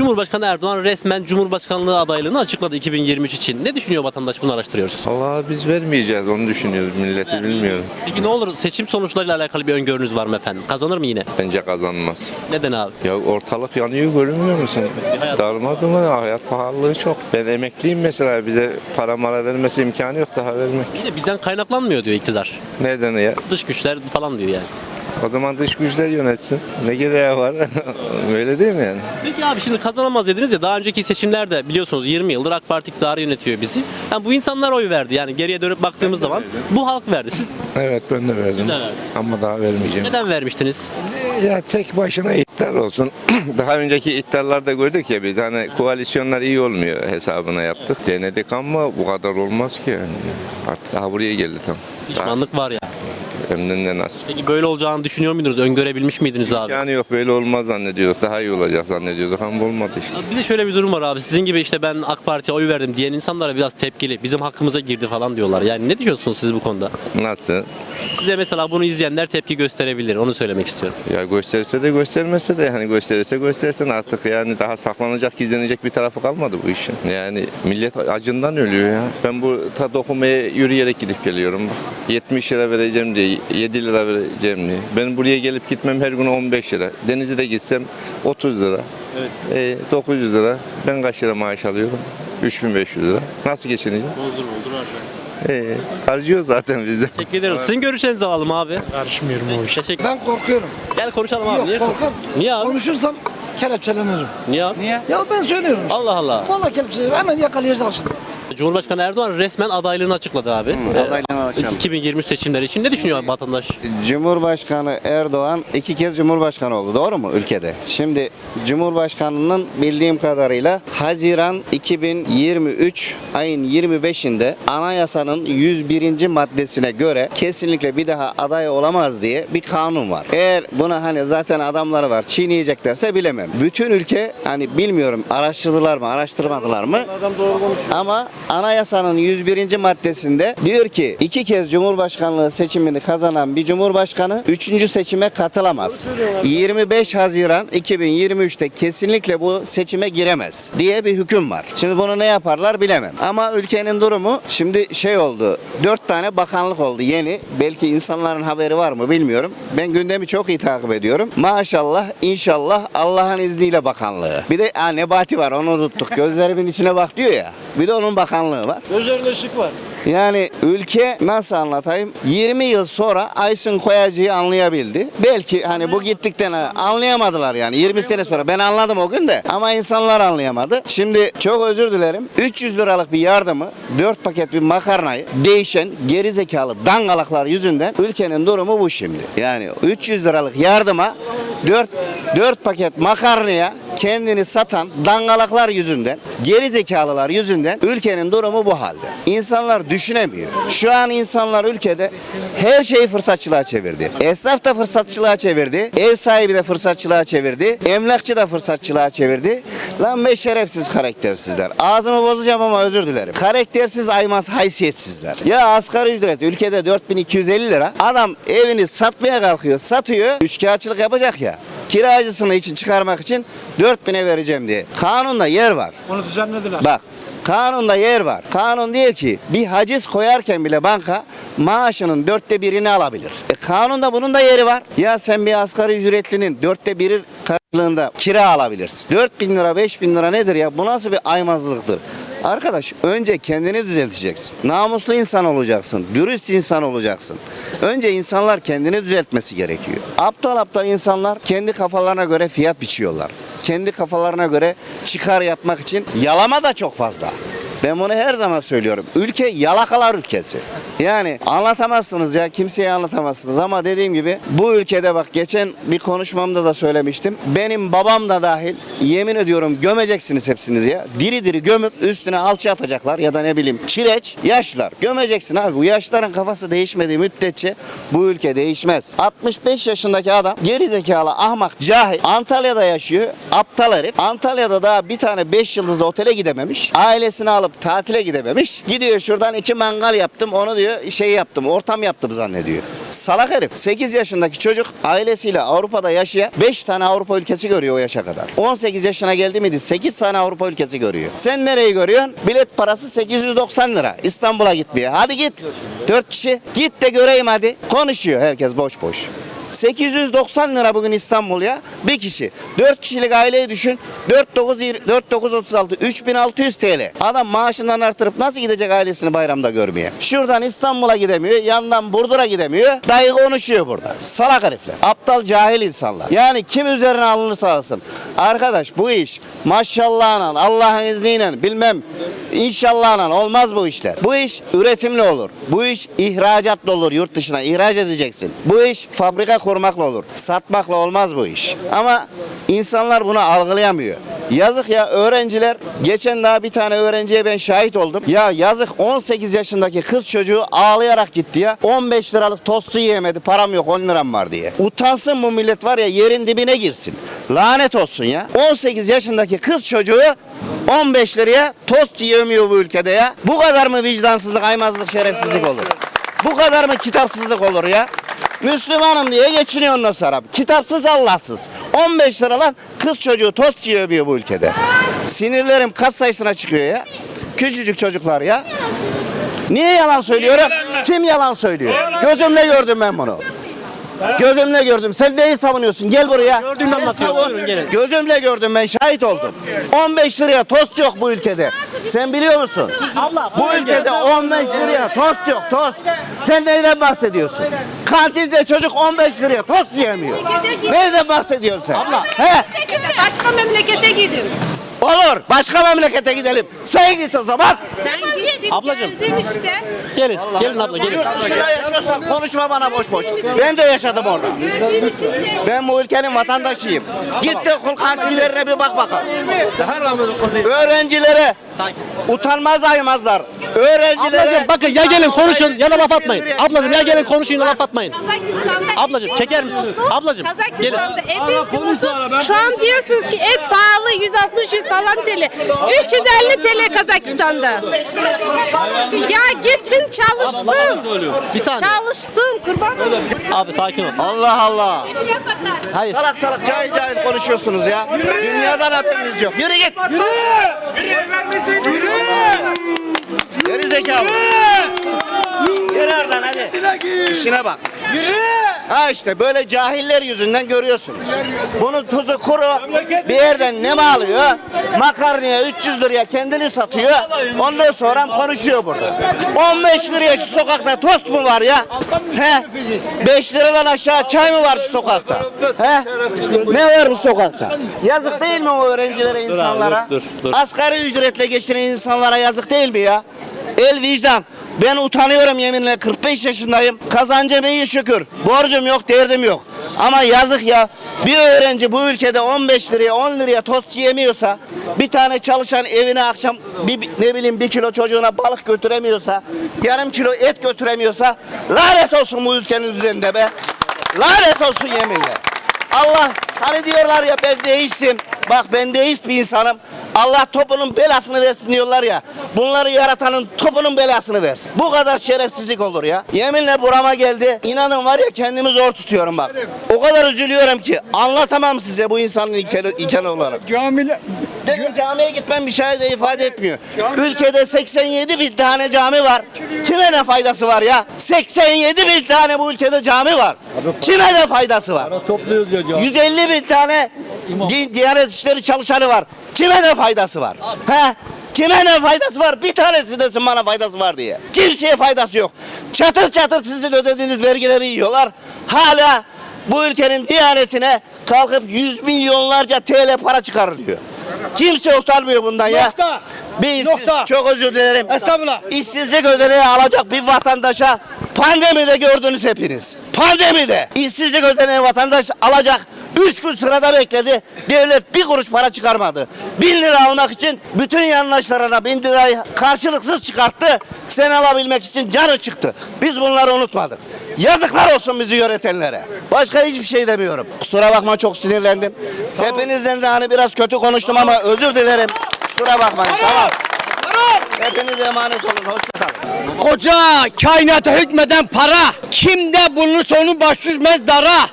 Cumhurbaşkanı Erdoğan resmen Cumhurbaşkanlığı adaylığını açıkladı 2023 için. Ne düşünüyor vatandaş bunu araştırıyoruz. Allah biz vermeyeceğiz onu düşünüyoruz milleti bilmiyorum. Peki ne olur seçim sonuçlarıyla alakalı bir öngörünüz var mı efendim? Kazanır mı yine? Bence kazanmaz. Neden abi? Ya ortalık yanıyor görmüyor musun? hayat- Darmadağın hayat pahalılığı çok. Ben emekliyim mesela bize para mara vermesi imkanı yok daha vermek. Yine bizden kaynaklanmıyor diyor iktidar. Nereden ya? Dış güçler falan diyor yani. O zaman dış güçler yönetsin. Ne gereği var? Öyle değil mi yani? Peki abi şimdi kazanamaz dediniz ya daha önceki seçimlerde biliyorsunuz 20 yıldır AK Parti iktidarı yönetiyor bizi. Yani bu insanlar oy verdi yani geriye dönüp baktığımız zaman bu halk verdi. Siz Evet ben de verdim. de verdin. Ama daha vermeyeceğim. neden vermiştiniz? Ya tek başına iktidar olsun. Daha önceki iktidarlarda gördük ya bir tane koalisyonlar iyi olmuyor hesabına yaptık. Denedik ama bu kadar olmaz ki yani. Artık daha buraya geldi tam. Pişmanlık var ya. Ne nasıl. Peki böyle olacağını düşünüyor muydunuz? Öngörebilmiş miydiniz abi? Yani yok böyle olmaz zannediyorduk. Daha iyi olacak zannediyorduk ama olmadı işte. Bir de şöyle bir durum var abi. Sizin gibi işte ben AK Parti'ye oy verdim diyen insanlara biraz tepkili. Bizim hakkımıza girdi falan diyorlar. Yani ne diyorsunuz siz bu konuda? Nasıl? Size mesela bunu izleyenler tepki gösterebilir. Onu söylemek istiyorum. Ya gösterse de göstermese de yani gösterirse göstersin artık yani daha saklanacak gizlenecek bir tarafı kalmadı bu işin. Yani millet acından ölüyor ya. Ben bu ta dokumaya yürüyerek gidip geliyorum. Bak, 70 lira vereceğim diye 7 lira vereceğim diye. Ben buraya gelip gitmem her gün 15 lira. Denizli'de gitsem 30 lira. Evet. E, 900 lira. Ben kaç lira maaş alıyorum? 3500 lira. Nasıl geçineceğim? Bozdur bozdur E, harcıyor zaten bizde. Teşekkür ederim. Sizin görüşlerinizi alalım abi. Karışmıyorum o işe. Teşekkür Ben korkuyorum. Gel konuşalım abi. Yok Niye, korkarım. Niye abi? Konuşursam kelepçelenirim. Niye abi? Niye? Ya ben söylüyorum. Allah Allah. Vallahi kelepçelenirim. Hemen yakalayacaklar şimdi. Cumhurbaşkanı Erdoğan resmen adaylığını açıkladı abi. Ee, adaylığını açıkladı. 2023 seçimleri için ne düşünüyor vatandaş? Cumhurbaşkanı Erdoğan iki kez Cumhurbaşkanı oldu. Doğru mu ülkede? Şimdi Cumhurbaşkanının bildiğim kadarıyla Haziran 2023 ayın 25'inde anayasanın 101. maddesine göre kesinlikle bir daha aday olamaz diye bir kanun var. Eğer buna hani zaten adamları var çiğneyeceklerse bilemem. Bütün ülke hani bilmiyorum araştırdılar mı araştırmadılar mı? Ama anayasanın 101. maddesinde diyor ki iki kez Cumhurbaşkanlığı seçimini kazanan bir Cumhurbaşkanı 3. seçime katılamaz. 25 Haziran 2023'te kesinlikle bu seçime giremez diye bir hüküm var. Şimdi bunu ne yaparlar bilemem. Ama ülkenin durumu şimdi şey oldu. 4 tane bakanlık oldu yeni. Belki insanların haberi var mı bilmiyorum. Ben gündemi çok iyi takip ediyorum. Maşallah inşallah Allah'ın izniyle bakanlığı. Bir de ha, Nebati var onu unuttuk. Gözlerimin içine bak diyor ya. Bir de onun bakanlığı var. Gözlerinde ışık var. Yani ülke nasıl anlatayım? 20 yıl sonra Aysun Koyacı'yı anlayabildi. Belki hani bu gittikten anlayamadılar yani 20 sene sonra. Ben anladım o gün de ama insanlar anlayamadı. Şimdi çok özür dilerim. 300 liralık bir yardımı 4 paket bir makarnayı değişen geri zekalı dangalaklar yüzünden ülkenin durumu bu şimdi. Yani 300 liralık yardıma 4 4 paket makarnaya kendini satan dangalaklar yüzünden, geri zekalılar yüzünden ülkenin durumu bu halde. İnsanlar düşünemiyor. Şu an insanlar ülkede her şeyi fırsatçılığa çevirdi. Esnaf da fırsatçılığa çevirdi. Ev sahibi de fırsatçılığa çevirdi. Emlakçı da fırsatçılığa çevirdi. Lan be şerefsiz karaktersizler. Ağzımı bozacağım ama özür dilerim. Karaktersiz aymaz haysiyetsizler. Ya asgari ücret ülkede 4250 lira. Adam evini satmaya kalkıyor. Satıyor. Üçkağıtçılık yapacak ya kiracısını için çıkarmak için 4000'e vereceğim diye. Kanunda yer var. Onu düzenlediler. Bak kanunda yer var. Kanun diyor ki bir haciz koyarken bile banka maaşının dörtte birini alabilir. E kanunda bunun da yeri var. Ya sen bir asgari ücretlinin dörtte biri karşılığında kira alabilirsin. 4000 lira 5000 lira nedir ya? Bu nasıl bir aymazlıktır? Arkadaş önce kendini düzelteceksin. Namuslu insan olacaksın. Dürüst insan olacaksın. Önce insanlar kendini düzeltmesi gerekiyor. Aptal aptal insanlar kendi kafalarına göre fiyat biçiyorlar. Kendi kafalarına göre çıkar yapmak için yalama da çok fazla. Ben bunu her zaman söylüyorum. Ülke yalakalar ülkesi. Yani anlatamazsınız ya kimseye anlatamazsınız ama dediğim gibi bu ülkede bak geçen bir konuşmamda da söylemiştim. Benim babam da dahil yemin ediyorum gömeceksiniz hepsinizi ya. Diri diri gömüp üstüne alçı atacaklar ya da ne bileyim kireç yaşlar. Gömeceksin abi bu yaşların kafası değişmediği müddetçe bu ülke değişmez. 65 yaşındaki adam geri zekalı ahmak cahil Antalya'da yaşıyor aptal herif. Antalya'da daha bir tane 5 yıldızlı otele gidememiş. Ailesini alıp tatile gidememiş. Gidiyor şuradan iki mangal yaptım onu diyor şey yaptım ortam yaptım zannediyor. Salak herif. 8 yaşındaki çocuk ailesiyle Avrupa'da yaşayan 5 tane Avrupa ülkesi görüyor o yaşa kadar. 18 yaşına geldi miydi 8 tane Avrupa ülkesi görüyor. Sen nereyi görüyorsun? Bilet parası 890 lira. İstanbul'a gitmeye. Hadi git. 4 kişi. Git de göreyim hadi. Konuşuyor herkes boş boş. 890 lira bugün İstanbul ya. Bir kişi. 4 kişilik aileyi düşün. 49 4936 3600 TL. Adam maaşından artırıp nasıl gidecek ailesini bayramda görmeye? Şuradan İstanbul'a gidemiyor, yandan Burdur'a gidemiyor. Dayı konuşuyor burada. Salak herifler. Aptal cahil insanlar. Yani kim üzerine alınırsa alsın. Arkadaş bu iş maşallahla Allah'ın izniyle bilmem İnşallahla olmaz bu işler. Bu iş üretimle olur. Bu iş ihracatla olur yurt dışına. ihraç edeceksin. Bu iş fabrika kurmakla olur. Satmakla olmaz bu iş. Ama insanlar bunu algılayamıyor. Yazık ya öğrenciler geçen daha bir tane öğrenciye ben şahit oldum. Ya yazık 18 yaşındaki kız çocuğu ağlayarak gitti ya. 15 liralık tostu yiyemedi. Param yok 10 liram var diye. Utansın bu millet var ya yerin dibine girsin. Lanet olsun ya. 18 yaşındaki kız çocuğu 15 liraya tost yiyemiyor bu ülkede ya. Bu kadar mı vicdansızlık, aymazlık, şerefsizlik olur? Bu kadar mı kitapsızlık olur ya? Müslümanım diye geçiniyor ondan sonra. Kitapsız Allahsız. 15 lira lan kız çocuğu tost yiyemiyor bu ülkede. Sinirlerim kat sayısına çıkıyor ya. Küçücük çocuklar ya. Niye yalan söylüyorum? Kim yalan söylüyor? Gözümle gördüm ben bunu. Gözümle gördüm. Sen neyi savunuyorsun? Gel buraya. Gördüğümü Gel anlatıyorum. savun. Buyurun, gelin. Gözümle gördüm ben şahit oldum. 15 liraya tost yok bu ülkede. Sen biliyor musun? Bu ülkede 15 liraya tost yok tost. Sen neyden bahsediyorsun? Kantinde çocuk 15 liraya tost yiyemiyor. Neyden bahsediyorsun sen? Abla. He? Başka memlekete gidin. Olur. Başka memlekete gidelim. Sen git o zaman. Ben gittim Ablacığım. geldim işte. Gelin. Gelin abla gelin. Yurt dışında yaşıyorsan konuşma bana boş boş. Ben de yaşadım orada. Ben bu ülkenin vatandaşıyım. Git de okul kantinlerine bir bak bakalım. Öğrencilere utanmaz aymazlar. Öğrencilere Ablacığım bakın ya gelin konuşun ya da laf atmayın. Ablacığım ya gelin konuşun ya da laf atmayın. Kazakistan'da Ablacığım, et çeker kilosu- misin? Ablacığım, Kazakistan'da kilosu. Şu an diyorsunuz ki et pahalı 160 100 falan TL. 350 TL Kazakistan'da. Ya gitsin çalışsın. Bir saniye. Çalışsın kurban olayım. Abi sakin ol. Allah Allah. Hayır. Salak salak cahil cahil konuşuyorsunuz ya. Dünyadan haberiniz yok. Yürü git. Geri zekalı. Yürü oradan hadi. İşine bak. Ha işte böyle cahiller yüzünden görüyorsunuz. Bunun tuzu kuru bir yerden ne mi alıyor? Makarnaya 300 liraya kendini satıyor. Ondan sonra konuşuyor burada. 15 liraya şu sokakta tost mu var ya? He? 5 liradan aşağı çay mı var şu sokakta? He? Ne var bu sokakta? Yazık değil mi o öğrencilere, insanlara? Asgari ücretle geçinen insanlara yazık değil mi ya? El vicdan. Ben utanıyorum yeminle 45 yaşındayım. Kazancım iyi şükür. Borcum yok, derdim yok. Ama yazık ya. Bir öğrenci bu ülkede 15 liraya 10 liraya tost yiyemiyorsa bir tane çalışan evine akşam bir- ne bileyim bir kilo çocuğuna balık götüremiyorsa yarım kilo et götüremiyorsa lanet olsun bu ülkenin üzerinde be. Lanet olsun yeminle. Allah hani diyorlar ya ben deistim. Bak ben deist bir insanım. Allah topunun belasını versin diyorlar ya. Bunları yaratanın topunun belasını versin. Bu kadar şerefsizlik olur ya. Yeminle burama geldi. İnanın var ya kendimi zor tutuyorum bak. O kadar üzülüyorum ki anlatamam size bu insanın ilkeni, ilkeni olarak. Camiler Benim camiye gitmem bir şey de ifade etmiyor. Ülkede 87 bin tane cami var. Kime ne faydası var ya? 87 bin tane bu ülkede cami var. Kime ne faydası var? topluyoruz ya cami. 150 bin tane di- Diyanet İşleri çalışanı var. Kime ne faydası var? He? Kime ne faydası var? Bir tanesi desin bana faydası var diye. Kimseye faydası yok. Çatır çatır sizin ödediğiniz vergileri yiyorlar. Hala bu ülkenin diyanetine kalkıp yüz milyonlarca TL para çıkarılıyor. Kimse utanmıyor bundan ya. Nokta. İşsiz, Nokta. çok özür dilerim. Estağfurullah. İşsizlik ödeneği alacak bir vatandaşa pandemide gördünüz hepiniz. Pandemide işsizlik ödeneği vatandaş alacak. Üç gün sırada bekledi. Devlet bir kuruş para çıkarmadı. Bin lira almak için bütün yandaşlarına bin lirayı karşılıksız çıkarttı. Sen alabilmek için canı çıktı. Biz bunları unutmadık. Yazıklar olsun bizi yönetenlere. Başka hiçbir şey demiyorum. Kusura bakma çok sinirlendim. Hepinizden de hani biraz kötü konuştum ama özür dilerim. Kusura bakmayın. Tamam. Hepiniz emanet olun. Hoşçakalın. Koca kainata hükmeden para. Kimde bulunursa onun baş düşmez dara.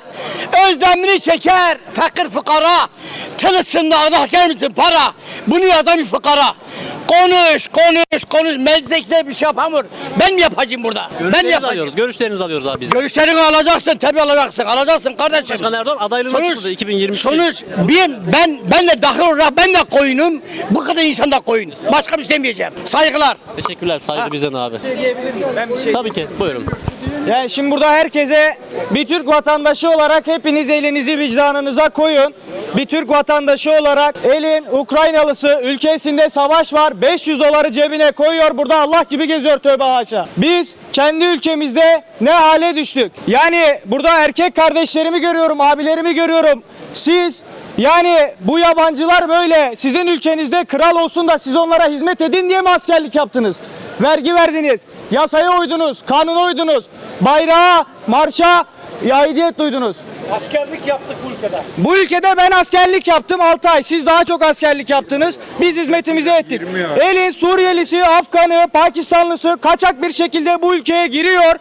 Özlemini çeker fakir fukara. Tılısında Allah gelmesin para. Bunu yazan bir fukara. Konuş, konuş, konuş. Meclis'te bir şey yapamıyor. Ben mi yapacağım burada? ben mi Görüşlerinizi yapacağım? alıyoruz. Görüşlerinizi alıyoruz abi biz. Görüşlerini alacaksın, tabii alacaksın. Alacaksın kardeşim. Başkan Erdoğan adaylığını açıkladı 2023. Sonuç ben ben ben de dahil olarak ben de koyunum. Bu kadar insan da koyun. Başka bir şey demeyeceğim. Saygılar. Teşekkürler. Saygı bizden abi. Tabii ki. Buyurun. Yani şimdi burada herkese bir Türk vatandaşı olarak hepiniz elinizi vicdanınıza koyun. Bir Türk vatandaşı olarak elin Ukraynalısı ülkesinde savaş var 500 doları cebine koyuyor burada Allah gibi geziyor tövbe haşa. Biz kendi ülkemizde ne hale düştük. Yani burada erkek kardeşlerimi görüyorum abilerimi görüyorum. Siz yani bu yabancılar böyle sizin ülkenizde kral olsun da siz onlara hizmet edin diye mi askerlik yaptınız? Vergi verdiniz, yasaya uydunuz, kanuna uydunuz, bayrağa, marşa aidiyet duydunuz. Askerlik yaptık bu ülkede. Bu ülkede ben askerlik yaptım 6 ay. Siz daha çok askerlik yaptınız. Biz hizmetimizi ettik. Elin Suriyelisi, Afganı, Pakistanlısı kaçak bir şekilde bu ülkeye giriyor.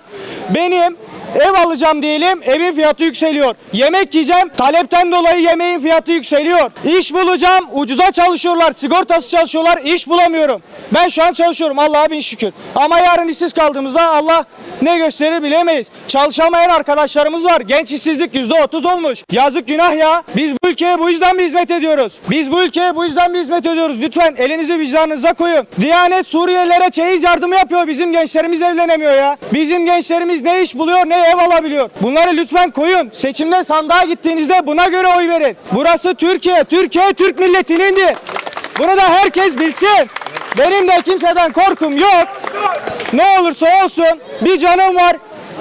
Benim ev alacağım diyelim evin fiyatı yükseliyor. Yemek yiyeceğim talepten dolayı yemeğin fiyatı yükseliyor. İş bulacağım ucuza çalışıyorlar sigortası çalışıyorlar iş bulamıyorum. Ben şu an çalışıyorum Allah'a bin şükür. Ama yarın işsiz kaldığımızda Allah ne gösterir bilemeyiz. Çalışamayan arkadaşlarımız var. Genç işsizlik yüzde otuz olmuş. Yazık günah ya. Biz bu ülkeye bu yüzden mi hizmet ediyoruz? Biz bu ülkeye bu yüzden mi hizmet ediyoruz? Lütfen elinizi vicdanınıza koyun. Diyanet Suriyelilere çeyiz yardımı yapıyor. Bizim gençlerimiz evlenemiyor ya. Bizim gençlerimiz ne iş buluyor ne ev alabiliyor. Bunları lütfen koyun. Seçimde sandığa gittiğinizde buna göre oy verin. Burası Türkiye. Türkiye Türk milletinindir. Bunu da herkes bilsin. Benim de kimseden korkum yok. Ne olursa olsun bir canım var.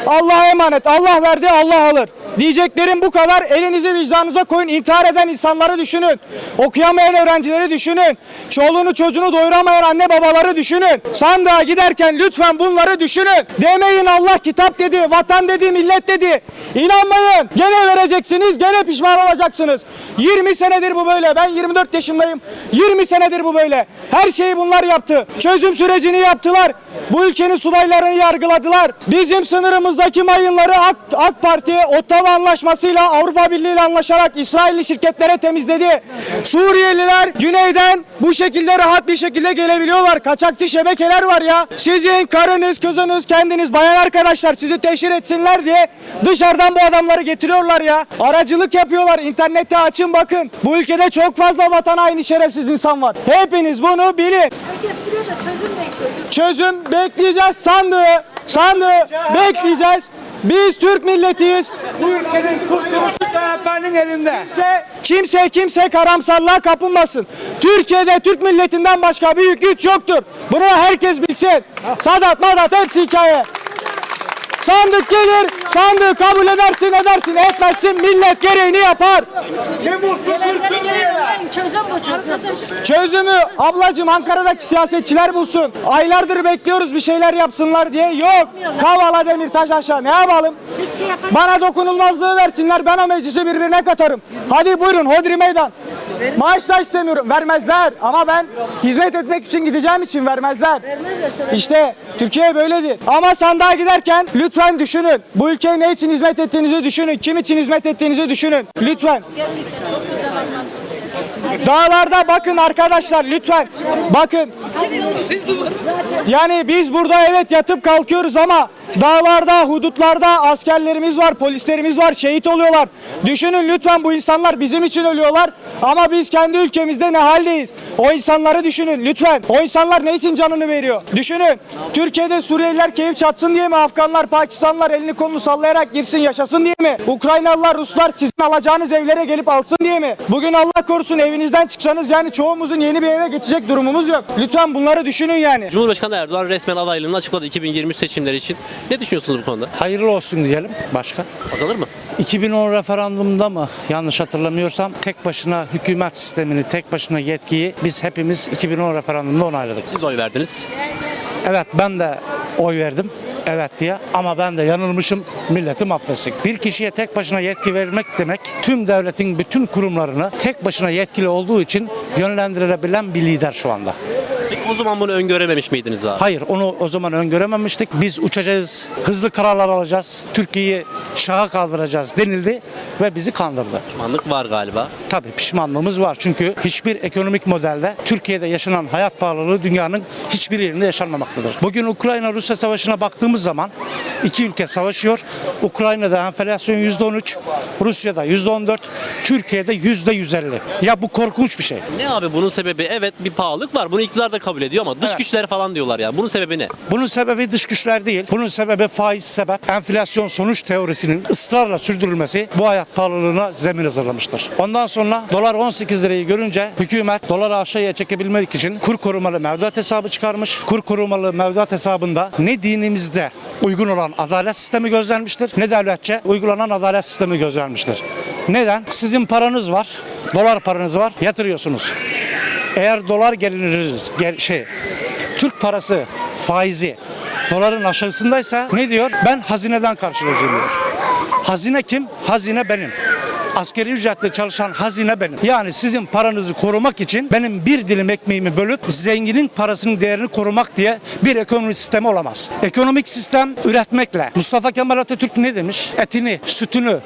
Allah'a emanet. Allah verdi, Allah alır. Diyeceklerim bu kadar. Elinizi vicdanınıza koyun. İntihar eden insanları düşünün. Okuyamayan öğrencileri düşünün. Çoluğunu çocuğunu doyuramayan anne babaları düşünün. Sandığa giderken lütfen bunları düşünün. Demeyin Allah kitap dedi, vatan dedi, millet dedi. İnanmayın. Gene vereceksiniz, gene pişman olacaksınız. 20 senedir bu böyle. Ben 24 yaşındayım. 20 senedir bu böyle. Her şeyi bunlar yaptı. Çözüm sürecini yaptılar. Bu ülkenin subaylarını yargıladılar. Bizim sınırımızdaki mayınları AK, AK Parti Ottawa Anlaşması'yla Avrupa Birliği ile anlaşarak İsrailli şirketlere temizledi. Suriyeliler güneyden bu şekilde rahat bir şekilde gelebiliyorlar. Kaçakçı şebekeler var ya. Sizin karınız, kızınız, kendiniz bayan arkadaşlar sizi teşhir etsinler diye dışarıdan bu adamları getiriyorlar ya. Aracılık yapıyorlar. İnternette açın bakın. Bu ülkede çok fazla vatan haini şerefsiz insan var. Hepiniz bunu bilin. Herkes biliyor da çözüm ne çözüm? Çözüm bekleyeceğiz sandığı. Sandığı bekleyeceğiz. Biz Türk milletiyiz. Bu ülkenin kurtuluşu CHP'nin elinde. Kimse, kimse kimse karamsarlığa kapılmasın. Türkiye'de Türk milletinden başka büyük güç yoktur. Bunu herkes bilsin. Sadat madat hepsi hikaye. Sandık gelir, sandığı kabul edersin edersin etmezsin millet gereğini yapar. Ne mutlu Türk'üm diye. Çözüm bu çözüm. Çözümü ablacığım Ankara'daki siyasetçiler bulsun. Aylardır bekliyoruz bir şeyler yapsınlar diye. Yok. Kavala Demirtaş aşağı. Ne yapalım? Şey. Bana dokunulmazlığı versinler. Ben o meclisi birbirine katarım. Hadi buyurun Hodri Meydan. Maaş da istemiyorum. Vermezler. Ama ben hizmet etmek için gideceğim için vermezler. İşte Türkiye böyledir. Ama sandığa giderken lütfen düşünün. Bu ülkeye ne için hizmet ettiğinizi düşünün. Kim için hizmet ettiğinizi düşünün. Lütfen. Gerçekten çok güzel anlattın. Dağlarda bakın arkadaşlar lütfen. Bakın. Yani biz burada evet yatıp kalkıyoruz ama dağlarda, hudutlarda askerlerimiz var, polislerimiz var, şehit oluyorlar. Düşünün lütfen bu insanlar bizim için ölüyorlar ama biz kendi ülkemizde ne haldeyiz? O insanları düşünün lütfen. O insanlar ne için canını veriyor? Düşünün. Türkiye'de Suriyeliler keyif çatsın diye mi? Afganlar, Pakistanlılar elini kolunu sallayarak girsin yaşasın diye mi? Ukraynalılar, Ruslar sizin alacağınız evlere gelip alsın diye mi? Bugün Allah korusun evinizden çıksanız yani çoğumuzun yeni bir eve geçecek durumumuz yok. Lütfen bunları düşünün yani. Cumhurbaşkanı Erdoğan resmen adaylığını açıkladı 2023 seçimleri için. Ne düşünüyorsunuz bu konuda? Hayırlı olsun diyelim başka. Kazanır mı? 2010 referandumunda mı yanlış hatırlamıyorsam tek başına hükümet sistemini, tek başına yetkiyi biz hepimiz 2010 referandumunda onayladık. Siz de oy verdiniz. Evet ben de oy verdim. Evet diye ama ben de yanılmışım milletim affetsin. Bir kişiye tek başına yetki vermek demek tüm devletin bütün kurumlarını tek başına yetkili olduğu için yönlendirebilen bir lider şu anda. O zaman bunu öngörememiş miydiniz abi? Hayır onu o zaman öngörememiştik. Biz uçacağız, hızlı kararlar alacağız, Türkiye'yi şaha kaldıracağız denildi ve bizi kandırdı. Pişmanlık var galiba. Tabii pişmanlığımız var çünkü hiçbir ekonomik modelde Türkiye'de yaşanan hayat pahalılığı dünyanın hiçbir yerinde yaşanmamaktadır. Bugün Ukrayna-Rusya savaşına baktığımız zaman iki ülke savaşıyor. Ukrayna'da enflasyon %13, Rusya'da %14, Türkiye'de %150. Ya bu korkunç bir şey. Ne abi bunun sebebi? Evet bir pahalılık var. Bunu iktidar da kabul ediyor ama dış Evet. güçler falan diyorlar yani. Bunun sebebi ne? Bunun sebebi dış güçler değil. Bunun sebebi faiz sebep. Enflasyon sonuç teorisinin ısrarla sürdürülmesi bu hayat pahalılığına zemin hazırlamıştır. Ondan sonra dolar 18 lirayı görünce hükümet doları aşağıya çekebilmek için kur korumalı mevduat hesabı çıkarmış. Kur korumalı mevduat hesabında ne dinimizde uygun olan adalet sistemi gözlenmiştir ne devletçe uygulanan adalet sistemi gözlenmiştir. Neden? Sizin paranız var, dolar paranız var, yatırıyorsunuz. Eğer dolar geliriniz, gel, şey, Türk parası faizi doların aşağısındaysa ne diyor? Ben hazineden karşılayacağım diyor. Hazine kim? Hazine benim. Askeri ücretle çalışan hazine benim. Yani sizin paranızı korumak için benim bir dilim ekmeğimi bölüp zenginin parasının değerini korumak diye bir ekonomik sistemi olamaz. Ekonomik sistem üretmekle. Mustafa Kemal Atatürk ne demiş? Etini, sütünü,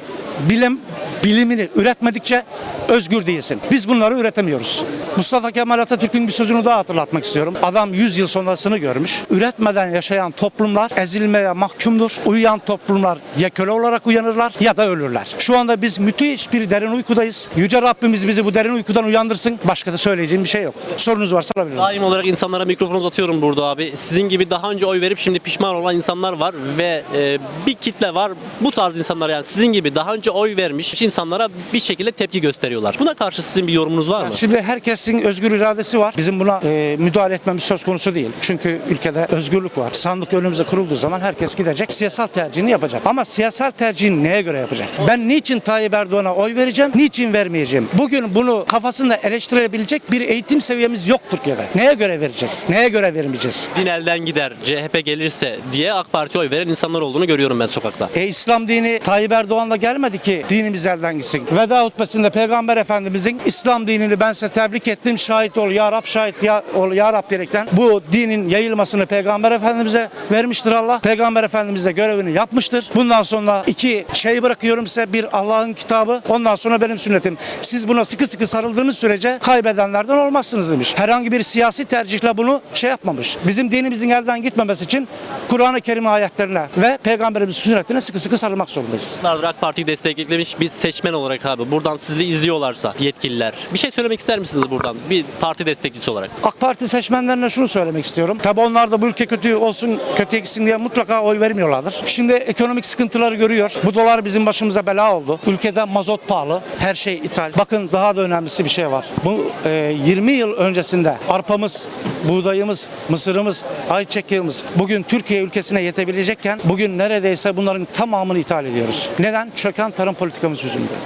bilim bilimini üretmedikçe özgür değilsin. Biz bunları üretemiyoruz. Mustafa Kemal Atatürk'ün bir sözünü daha hatırlatmak istiyorum. Adam 100 yıl sonrasını görmüş. Üretmeden yaşayan toplumlar ezilmeye mahkumdur. Uyuyan toplumlar ya köle olarak uyanırlar ya da ölürler. Şu anda biz müthiş bir derin uykudayız. Yüce Rabbimiz bizi bu derin uykudan uyandırsın. Başka da söyleyeceğim bir şey yok. Sorunuz varsa alabilirim. Daim olarak insanlara mikrofonu uzatıyorum burada abi. Sizin gibi daha önce oy verip şimdi pişman olan insanlar var ve e, bir kitle var. Bu tarz insanlar yani sizin gibi daha önce oy vermiş insanlara bir şekilde tepki gösteriyorlar. Buna karşı sizin bir yorumunuz var mı? Şimdi herkesin özgür iradesi var. Bizim buna e, müdahale etmemiz söz konusu değil. Çünkü ülkede özgürlük var. Sandık önümüze kurulduğu zaman herkes gidecek. Siyasal tercihini yapacak. Ama siyasal tercihini neye göre yapacak? Ben niçin Tayyip Erdoğan'a oy vereceğim? Niçin vermeyeceğim? Bugün bunu kafasında eleştirebilecek bir eğitim seviyemiz yok Türkiye'de. Neye göre vereceğiz? Neye göre vermeyeceğiz? Din elden gider, CHP gelirse diye AK Parti'ye oy veren insanlar olduğunu görüyorum ben sokakta. E İslam dini Tayyip Erdoğan'la gelmedi ki dinimiz elden gitsin. Veda hutbesinde Peygamber Efendimizin İslam dinini ben size tebrik ettim şahit ol ya Rab şahit ya, ol ya Rab diyerekten bu dinin yayılmasını Peygamber Efendimiz'e vermiştir Allah. Peygamber Efendimiz de görevini yapmıştır. Bundan sonra iki şey bırakıyorum size bir Allah'ın kitabı ondan sonra benim sünnetim. Siz buna sıkı sıkı sarıldığınız sürece kaybedenlerden olmazsınız demiş. Herhangi bir siyasi tercihle bunu şey yapmamış. Bizim dinimizin elden gitmemesi için Kur'an-ı Kerim ayetlerine ve Peygamberimizin sünnetine sıkı sıkı sarılmak zorundayız. Parti'yi desteklemiş biz seçmen olarak abi buradan sizi izliyorlarsa yetkililer bir şey söylemek ister misiniz buradan bir parti destekçisi olarak? AK Parti seçmenlerine şunu söylemek istiyorum. Tabi onlar da bu ülke kötü olsun, kötüye gitsin diye mutlaka oy vermiyorlardır. Şimdi ekonomik sıkıntıları görüyor. Bu dolar bizim başımıza bela oldu. Ülkede mazot pahalı, her şey ithal. Bakın daha da önemlisi bir şey var. Bu e, 20 yıl öncesinde arpamız, buğdayımız, mısırımız, ayçiçeğimiz bugün Türkiye ülkesine yetebilecekken bugün neredeyse bunların tamamını ithal ediyoruz. Neden? Çöken tarım politikamız yüzünden.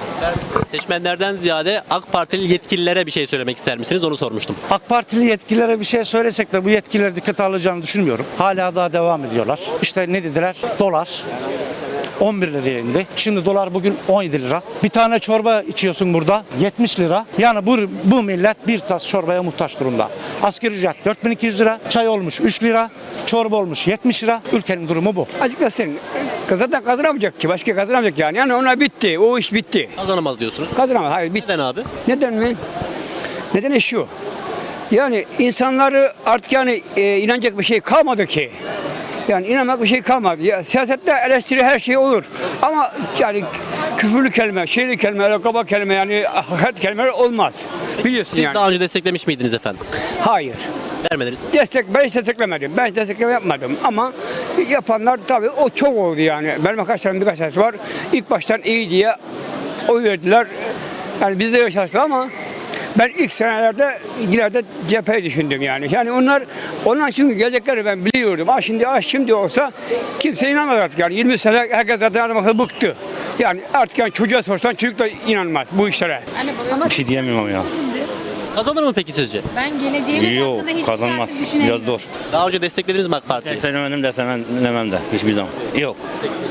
Seçmenlerden ziyade AK Partili yetkililere bir şey söylemek ister misiniz onu sormuştum. AK Partili yetkililere bir şey söylesek de bu yetkililer dikkate alacağını düşünmüyorum. Hala daha devam ediyorlar. İşte ne dediler? Dolar 11 liraya indi. Şimdi dolar bugün 17 lira. Bir tane çorba içiyorsun burada 70 lira. Yani bu, bu millet bir tas çorbaya muhtaç durumda. Asgari ücret 4200 lira, çay olmuş 3 lira, çorba olmuş 70 lira. Ülkenin durumu bu. Açıkçası zaten kazanamayacak ki. Başka kazanamayacak yani. Yani ona bitti. O iş bitti. Kazanamaz diyorsunuz. Kazanamaz. Hayır bitti. Neden abi? Neden mi? Nedeni şu. Yani insanları artık yani e, inanacak bir şey kalmadı ki. Yani inanmak bir şey kalmadı. Ya, siyasette eleştiri her şey olur. Ama yani küfürlü kelime, şeyli kelime, kaba kelime yani hakaret kelimeler olmaz. Biliyorsun Siz yani. daha önce desteklemiş miydiniz efendim? Hayır. Vermediniz. Destek, ben hiç desteklemedim. Ben hiç destekleme yapmadım. Ama yapanlar tabii o çok oldu yani. Benim arkadaşlarım birkaç tanesi var. İlk baştan iyi diye oy verdiler. Yani biz de öyle çalıştık ama ben ilk senelerde yine de cepheyi düşündüm yani. Yani onlar onlar çünkü gelecekleri ben biliyordum. Ha şimdi ha şimdi olsa kimse inanmaz artık yani. 20 sene herkes zaten adam bıktı. Yani artık yani çocuğa sorsan çocuk da inanmaz bu işlere. Ama Bir şey diyemiyorum ya. Kazanır mı peki sizce? Ben geleceğimiz Yok hakkında hiçbir kazanmaz. şey artık düşünemiyorum. Biraz zor. Daha önce desteklediniz mi AK Parti'yi? Desteklemedim de demem de hiçbir zaman. Yok.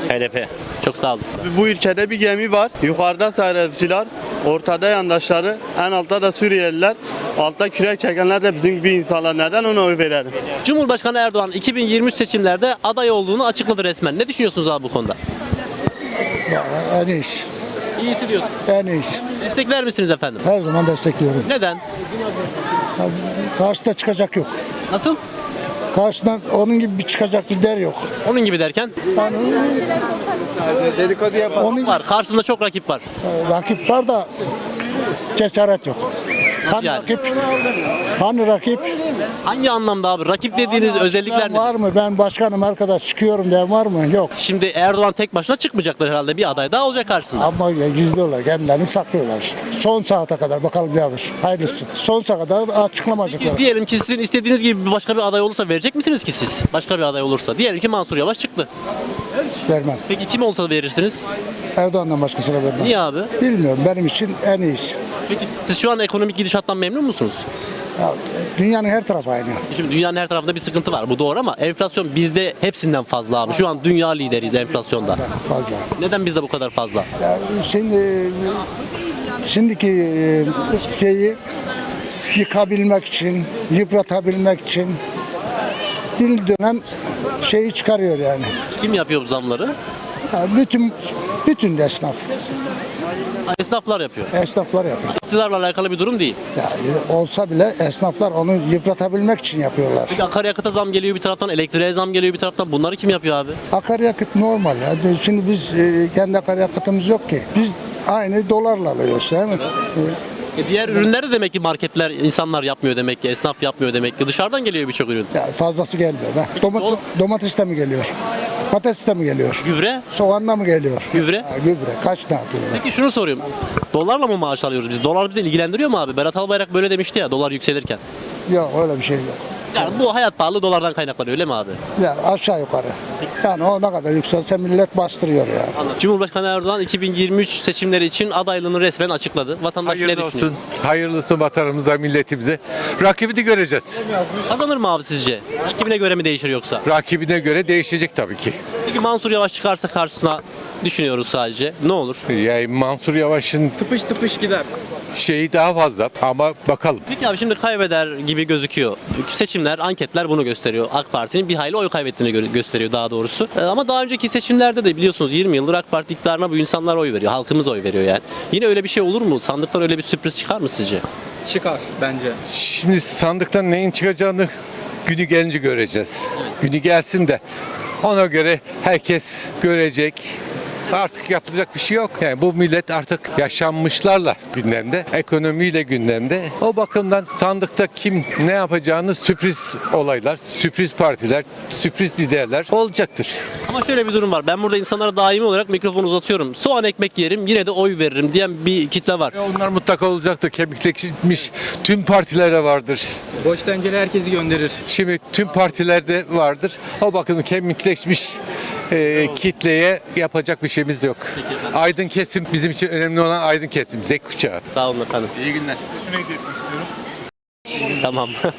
HDP. Çok sağ olun. Bu ülkede bir gemi var. Yukarıda seyrelciler, ortada yandaşları, en altta da Suriyeliler. Altta kürek çekenler de bizim gibi insanlar. Neden ona oy verelim? Cumhurbaşkanı Erdoğan 2023 seçimlerde aday olduğunu açıkladı resmen. Ne düşünüyorsunuz abi bu konuda? En iyisi. İyisi diyorsun. En iyisi. Destekler misiniz efendim? Her zaman destekliyorum. Neden? Karşıda çıkacak yok. Nasıl? Karşıdan onun gibi bir çıkacak lider yok. Onun gibi derken Onun var. Karşısında çok rakip var. rakip var da cesaret yok. Hani yani? rakip? Hani rakip? Hangi anlamda abi? Rakip dediğiniz özellikler Ben ne? var mı? Ben başkanım arkadaş çıkıyorum diyen var mı? Yok. Şimdi Erdoğan tek başına çıkmayacaklar herhalde. Bir aday daha olacak karşısında. Ama ya gizliyorlar. Kendilerini saklıyorlar işte. Son saate kadar bakalım ne olur. Hayırlısı. Son saate kadar açıklamayacaklar. Diyelim ki sizin istediğiniz gibi bir başka bir aday olursa verecek misiniz ki siz? Başka bir aday olursa. Diyelim ki Mansur Yavaş çıktı. Vermem. Peki kim olsa verirsiniz? Erdoğan'dan başkasına vermem. Niye abi? Bilmiyorum. Benim için en iyisi. Peki siz şu an ekonomik gidişattan memnun musunuz? Ya, dünyanın her tarafı aynı. Şimdi dünyanın her tarafında bir sıkıntı var. Bu doğru ama enflasyon bizde hepsinden fazla abi. Şu an dünya lideriyiz enflasyonda. Fazla. Neden bizde bu kadar fazla? Ya, şimdi şimdiki e, şeyi yıkabilmek için, yıpratabilmek için dil dönen şeyi çıkarıyor yani. Kim yapıyor bu zamları? Ya, bütün bütün esnaf, Esnaflar yapıyor. esnaflar yapıyor. İktidarla alakalı bir durum değil. Ya, olsa bile esnaflar onu yıpratabilmek için yapıyorlar. Çünkü akaryakıta zam geliyor bir taraftan, elektriğe zam geliyor bir taraftan. Bunları kim yapıyor abi? Akaryakıt normal ya. Şimdi biz e, kendi akaryakıtımız yok ki. Biz aynı dolarla alıyoruz değil mi? E diğer ürünleri de demek ki marketler, insanlar yapmıyor demek ki, esnaf yapmıyor demek ki. Dışarıdan geliyor birçok ürün. Ya fazlası gelmiyor. be. Domat, dol- domates de mi geliyor? Patates de mi geliyor? Gübre, Soğan da mı geliyor? gübre. Ha, gübre. Kaç tane atıyorlar? Peki şunu soruyorum. Dolarla mı maaş alıyoruz biz? Dolar bizi ilgilendiriyor mu abi? Berat Albayrak böyle demişti ya dolar yükselirken. Yok öyle bir şey yok. Yani bu hayat pahalı dolardan kaynaklanıyor öyle mi abi? Ya aşağı yukarı. Yani o ne kadar yükselse millet bastırıyor ya. Cumhurbaşkanı Erdoğan 2023 seçimleri için adaylığını resmen açıkladı. Vatandaş ne Hayırlı düşünüyor? olsun. Hayırlısı vatanımıza, milletimize. Rakibini göreceğiz. Kazanır mı abi sizce? Rakibine göre mi değişir yoksa? Rakibine göre değişecek tabii ki. Peki Mansur Yavaş çıkarsa karşısına düşünüyoruz sadece. Ne olur? Yani Mansur Yavaş'ın Tıpış tıpış gider. Şeyi daha fazla ama bakalım. Peki abi şimdi kaybeder gibi gözüküyor. Seçimler, anketler bunu gösteriyor. AK Parti'nin bir hayli oy kaybettiğini gö- gösteriyor daha doğrusu. Ee, Ama daha önceki seçimlerde de biliyorsunuz 20 yıldır AK Parti iktidarına bu insanlar oy veriyor. Halkımız oy veriyor yani. Yine öyle bir şey olur mu? Sandıktan öyle bir sürpriz çıkar mı sizce? Çıkar bence. Şimdi sandıktan neyin çıkacağını günü gelince göreceğiz. Günü gelsin de ona göre herkes görecek. Artık yapılacak bir şey yok. Yani bu millet artık yaşanmışlarla gündemde, ekonomiyle gündemde. O bakımdan sandıkta kim ne yapacağını sürpriz olaylar, sürpriz partiler, sürpriz liderler olacaktır. Ama şöyle bir durum var. Ben burada insanlara daimi olarak mikrofonu uzatıyorum. Soğan ekmek yerim yine de oy veririm diyen bir kitle var. Onlar mutlaka olacaktır. Kemikleşmiş tüm partilerde vardır. Boş tencere herkesi gönderir. Şimdi tüm partilerde vardır. O bakımdan kemikleşmiş e, kitleye yapacak bir şeyimiz yok. Aydın kesim bizim için önemli olan aydın kesim. Z kuşağı. Sağ olun efendim. İyi günler. Tamam.